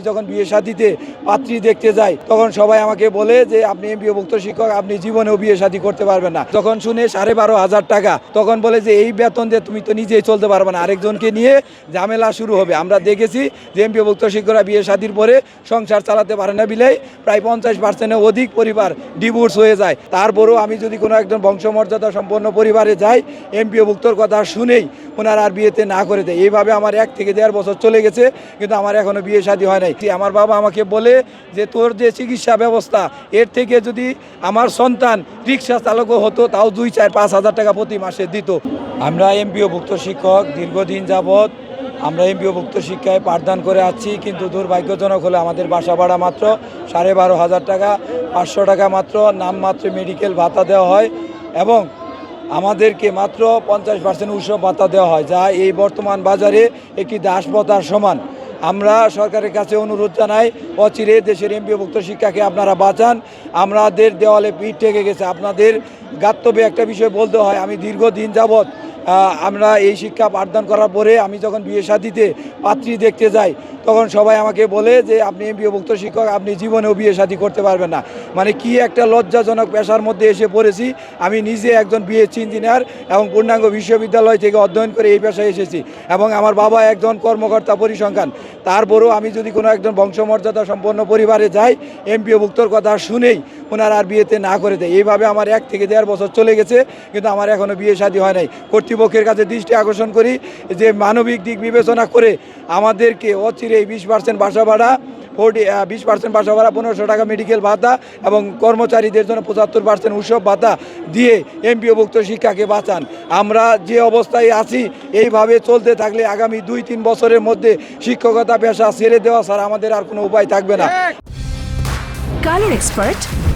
আমি যখন বিয়ে শাদিতে পাত্রী দেখতে যাই, তখন সবাই আমাকে বলে যে, আপনি এমপিওভুক্ত শিক্ষক, আপনি জীবনেও বিয়ে শাদী করতে পারবেন না। যখন শুনে সাড়ে বারো হাজার টাকা, তখন বলে যে, এই বেতন দিয়ে তুমি তো নিজেই চলতে পারবে না। আরেকজনকে নিয়ে ঝামেলা শুরু হবে। আমরা দেখেছি যে এমপিওভুক্ত শিক্ষকরা বিয়ে শাদির পরে সংসার চালাতে পারে না বিলেই প্রায় পঞ্চাশ পার্সেন্টের অধিক পরিবার ডিভোর্স হয়ে যায়। তারপরেও আমি যদি কোনো একজন বংশমর্যাদা সম্পন্ন পরিবারে যাই এমপিওভুক্তর কথা শুনেই ওনারা আর বিয়েতে না করে দেয়। এইভাবে আমার এক থেকে দেড় বছর চলে গেছে, কিন্তু আমার এখনও বিয়ে শাদী হয় নাই। আমার বাবা আমাকে বলে যে, তোর যে চিকিৎসা ব্যবস্থা, এর থেকে যদি আমার সন্তান রিক্সা চালকও হতো, তাও দুই, চার, পাঁচ হাজার টাকা প্রতি মাসে দিত। আমরা এমপিওভুক্ত শিক্ষক, দীর্ঘদিন যাবৎ আমরা এমপিওভুক্ত শিক্ষায় পাঠদান করে আছি, কিন্তু দুর্ভাগ্যজনক হলে আমাদের বাসা ভাড়া মাত্র সাড়ে বারো হাজার টাকা, পাঁচশো টাকা মাত্র, নামমাত্র মেডিকেল ভাতা দেওয়া হয় এবং আমাদেরকে মাত্র পঞ্চাশ পার্সেন্ট উৎসব ভাতা দেওয়া হয়, যা এই বর্তমান বাজারে একটি দাসপ্রথার সমান। আমরা সরকারের কাছে অনুরোধ জানাই, অচিরে দেশের এমপিভুক্ত শিক্ষাকে আপনারা বাঁচান। আমাদের দেওয়ালে পিঠ ঠেকে গেছে। আপনাদের গাত্তবে একটা বিষয় বলতে হয়, আমি দীর্ঘদিন যাবৎ আমরা এই শিক্ষা পাঠদান করার পরে আমি যখন বিয়ে শাদিতে পাত্রী দেখতে যাই, তখন সবাই আমাকে বলে যে, আপনি এমপিওভুক্ত শিক্ষক, আপনি জীবনেও বিয়ে শাদী করতে পারবেন না। মানে কি একটা লজ্জাজনক পেশার মধ্যে এসে পড়েছি। আমি নিজে একজন বিএসসি ইঞ্জিনিয়ার এবং পূর্ণাঙ্গ বিশ্ববিদ্যালয় থেকে অধ্যয়ন করে এই পেশায় এসেছি এবং আমার বাবা একজন কর্মকর্তা পরিসংখ্যান। তারপরেও আমি যদি কোনো একজন বংশমর্যাদা সম্পন্ন পরিবারে যাই, এমপিওভুক্তর কথা শুনেই ওনারা আর বিয়েতে না করে দেয়। এইভাবে আমার এক থেকে দেড় বছর চলে গেছে, কিন্তু আমার এখনও বিয়ে শাদী হয় নাই। কর্তৃপক্ষের কাছে দৃষ্টি আকর্ষণ করি যে মানবিক দিক বিবেচনা করে আমাদেরকে অচিরে বিশ পার্সেন্ট বাসা ভাড়া, ফোর্টি বিশ পার্সেন্ট বাসা ভাড়া, পনেরোশো টাকা মেডিকেল ভাতা এবং কর্মচারীদের জন্য পঁচাত্তর পার্সেন্ট উৎসব ভাতা দিয়ে এমপিওভুক্ত শিক্ষাকে বাঁচান। আমরা যে অবস্থায় আছি, এইভাবে চলতে থাকলে আগামী দুই তিন বছরের মধ্যে শিক্ষকতা পেশা ছেড়ে দেওয়া ছাড়া আমাদের আর কোনো উপায় থাকবে না। কালার এক্সপার্ট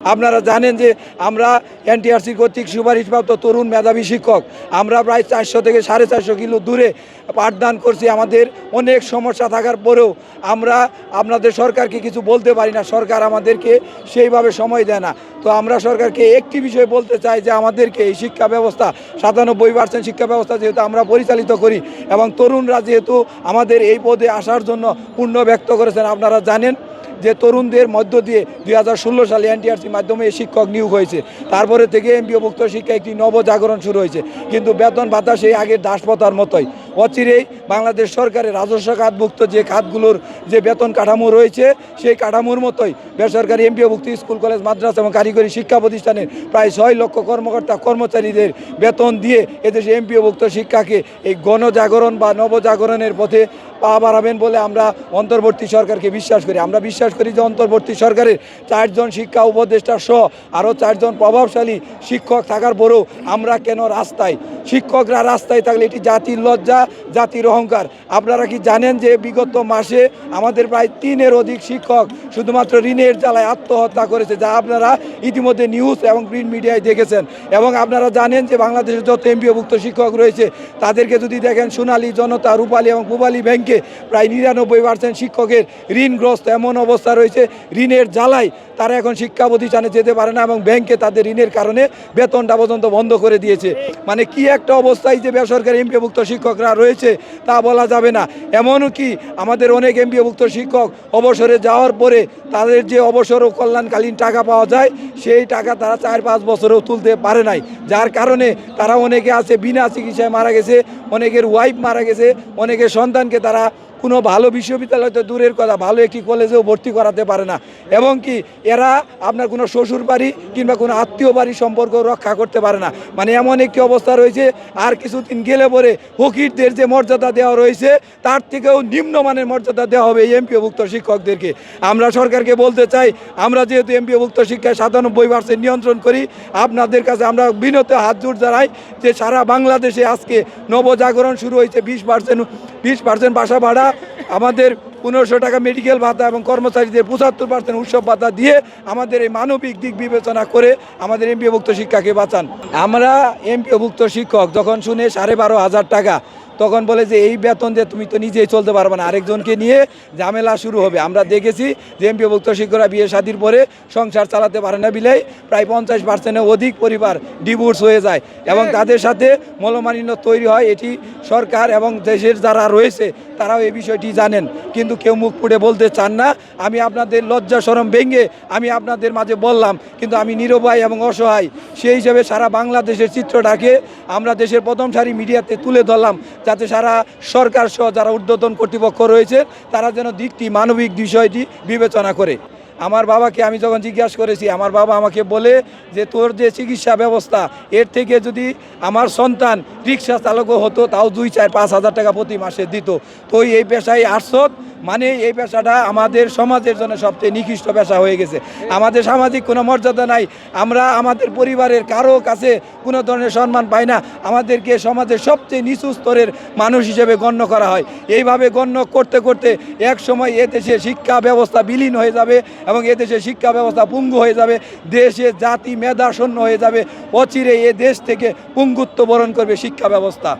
আপনারা জানেন যে আমরা এনটিআরসি কর্তৃক সুপারিশপ্রাপ্ত তরুণ মেধাবী শিক্ষক, আমরা প্রায় চারশো থেকে সাড়ে চারশো কিলো দূরে পাঠদান করছি, আমাদের অনেক সমস্যা থাকার পরেও আমরা আপনাদের সরকারকে কিছু বলতে পারি না, সরকার আমাদেরকে সেইভাবে সময় দেয় না। তো আমরা সরকারকে একটি বিষয় বলতে চাই যে আমাদেরকে এই শিক্ষা ব্যবস্থা, সাতানব্বই পার্সেন্ট শিক্ষা ব্যবস্থা যেহেতু আমরা পরিচালিত করি এবং তরুণরা যেহেতু আমাদের এই পদে আসার জন্য পূর্ণ ব্যক্ত করেছেন, আপনারা জানেন। যে তরুণদের মধ্য দিয়ে দুই হাজার ষোলো সালে এনটিআরসির মাধ্যমে শিক্ষক নিয়োগ হয়েছে। তারপরে থেকে এমপিওভুক্ত শিক্ষা একটি নবজাগরণ শুরু হয়েছে। কিন্তু বেতন ভাতা সেই আগের দাসপতার মতোই। অচিরেই বাংলাদেশ সরকারের রাজস্ব খাতভুক্ত যে খাতগুলোর যে বেতন কাঠামো রয়েছে, সেই কাঠামোর মতোই বেসরকারি এমপিওভুক্ত স্কুল, কলেজ, মাদ্রাসা এবং কারিগরি শিক্ষা প্রতিষ্ঠানের প্রায় ছয় লক্ষ কর্মকর্তা, কর্মচারীদের বেতন দিয়ে এদেশে এমপিওভুক্ত শিক্ষাকে এই গণজাগরণ বা নবজাগরণের পথে পা বাড়াবেন বলে আমরা অন্তর্বর্তী সরকারকে বিশ্বাস করি। আমরা বিশ্বাস করি যে অন্তর্বর্তী সরকারের চারজন শিক্ষা উপদেষ্টা সহ আরও চারজন প্রভাবশালী শিক্ষক থাকার পরেও আমরা কেন রাস্তায়? শিক্ষকরা রাস্তায় থাকলে এটি জাতির লজ্জা, জাতির অহংকার। আপনারা কি জানেন যে বিগত মাসে আমাদের প্রায় তিনের অধিক শিক্ষক শুধুমাত্র ঋণের জ্বালায় আত্মহত্যা করেছে, যা আপনারা ইতিমধ্যে নিউজ এবং প্রিন্ট মিডিয়ায় দেখেছেন। এবং আপনারা জানেন যে বাংলাদেশের যত এমপিওভুক্ত শিক্ষক রয়েছে, তাদেরকে যদি দেখেন সোনালী জনতা, রূপালী এবং পূবালী ব্যাংকে প্রায় নিরানব্বই পার্সেন্ট শিক্ষকের ঋণগ্রস্ত এমন অবস্থা রয়েছে, ঋণের জ্বালায় তারা এখন শিক্ষা প্রতিষ্ঠানে যেতে পারে না এবং ব্যাংকে তাদের ঋণের কারণে বেতনটা পর্যন্ত বন্ধ করে দিয়েছে। মানে কি একটা অবস্থায় যে বেসরকারি এমপিভুক্ত শিক্ষকরা রয়েছে তা বলা যাবে না। এমনও কি আমাদের অনেক এমপিভুক্ত শিক্ষক অবসরে যাওয়ার পরে তাদের যে অবসর ও কল্যাণকালীন টাকা পাওয়া যায়, সেই টাকা তারা চার পাঁচ বছরেও তুলতে পারে নাই। যার কারণে তারা অনেকে আছে, বিনা চিকিৎসায় মারা গেছে, অনেকের ওয়াইফ মারা গেছে, অনেকের সন্তানকে তারা তারা কোনো ভালো বিশ্ববিদ্যালয় তো দূরের কথা, ভালো একটি কলেজেও ভর্তি করাতে পারে না। এবং কি এরা আপনার কোনো শ্বশুর বাড়ি কিংবা কোনো আত্মীয় বাড়ি সম্পর্ক রক্ষা করতে পারে না। মানে এমন একটি অবস্থা রয়েছে, আর কিছুদিন গেলে পরে ফকিরদের যে মর্যাদা দেওয়া রয়েছে, তার থেকেও নিম্নমানের মর্যাদা দেওয়া হবে এই এমপিওভুক্ত শিক্ষকদেরকে। আমরা সরকারকে বলতে চাই, আমরা যেহেতু এমপিওভুক্ত শিক্ষায় সাতানব্বই পার্সেন্ট নিয়ন্ত্রণ করি, আপনাদের কাছে আমরা বিনত হাত জোর জানাই যে সারা বাংলাদেশে আজকে নবজাগরণ শুরু হয়েছে, বিশ পার্সেন্ট বিশ পার্সেন্ট বাসা ভাড়া আমাদের পনেরোশো টাকা মেডিকেল ভাতা এবং কর্মচারীদের পঁচাত্তর পার্সেন্ট উৎসব ভাতা দিয়ে আমাদের এই মানবিক দিক বিবেচনা করে আমাদের এমপিওভুক্ত শিক্ষাকে বাঁচান। আমরা এমপিওভুক্ত শিক্ষক, যখন শুনে সাড়ে বারো হাজার টাকা তখন বলে যে এই বেতন দিয়ে তুমি তো নিজেই চলতে পারবে না আরেকজনকে নিয়ে ঝামেলা শুরু হবে। আমরা দেখেছি যে এমপিভুক্ত শিক্ষকরা বিয়ে শাদির পরে সংসার চালাতে পারে না বিলেই প্রায় পঞ্চাশ পার্সেন্টের অধিক পরিবার ডিভোর্স হয়ে যায় এবং তাদের সাথে মলমালিন্য তৈরি হয়। এটি সরকার এবং দেশের যারা রয়েছে তারাও এই বিষয়টি জানেন। কিন্তু কেউ মুখ ফুটে বলতে চান না। আমি আপনাদের লজ্জা সরম ভেঙে আমি আপনাদের মাঝে বললাম কিন্তু আমি নিরবায় এবং অসহায়। সেই হিসেবে সারা বাংলাদেশের চিত্রটাকে আমরা দেশের প্রথম সারি মিডিয়াতে তুলে ধরলাম যাতে সারা সরকার সহ যারা ঊর্ধ্বতন কর্তৃপক্ষ রয়েছে, তারা যেন দিকটি, মানবিক বিষয়টি বিবেচনা করে। আমার বাবাকে আমি যখন জিজ্ঞাসা করেছি, আমার বাবা আমাকে বলে যে, তোর যে চিকিৎসা ব্যবস্থা, এর থেকে যদি আমার সন্তান রিক্সা চালকও হতো, তাও দুই, চার, পাঁচ হাজার টাকা প্রতি মাসে দিত। তো এই পেশায় আটশত মানে এই পেশাটা আমাদের সমাজের জন্য সবচেয়ে নিকৃষ্ট পেশা হয়ে গেছে। আমাদের সামাজিক কোনো মর্যাদা নাই। আমরা আমাদের পরিবারের কারও কাছে কোনো ধরনের সম্মান পাই না। আমাদেরকে সমাজের সবচেয়ে নিচু স্তরের মানুষ হিসেবে গণ্য করা হয়। এইভাবে গণ্য করতে করতে এক সময় এদেশে শিক্ষা ব্যবস্থা বিলীন হয়ে যাবে এবং এদেশে শিক্ষা ব্যবস্থা পুঙ্গু হয়ে যাবে। দেশে জাতি মেধা শূন্য হয়ে যাবে। অচিরে এ দেশ থেকে পুঙ্গুত্ব বরণ করবে শিক্ষা ব্যবস্থা।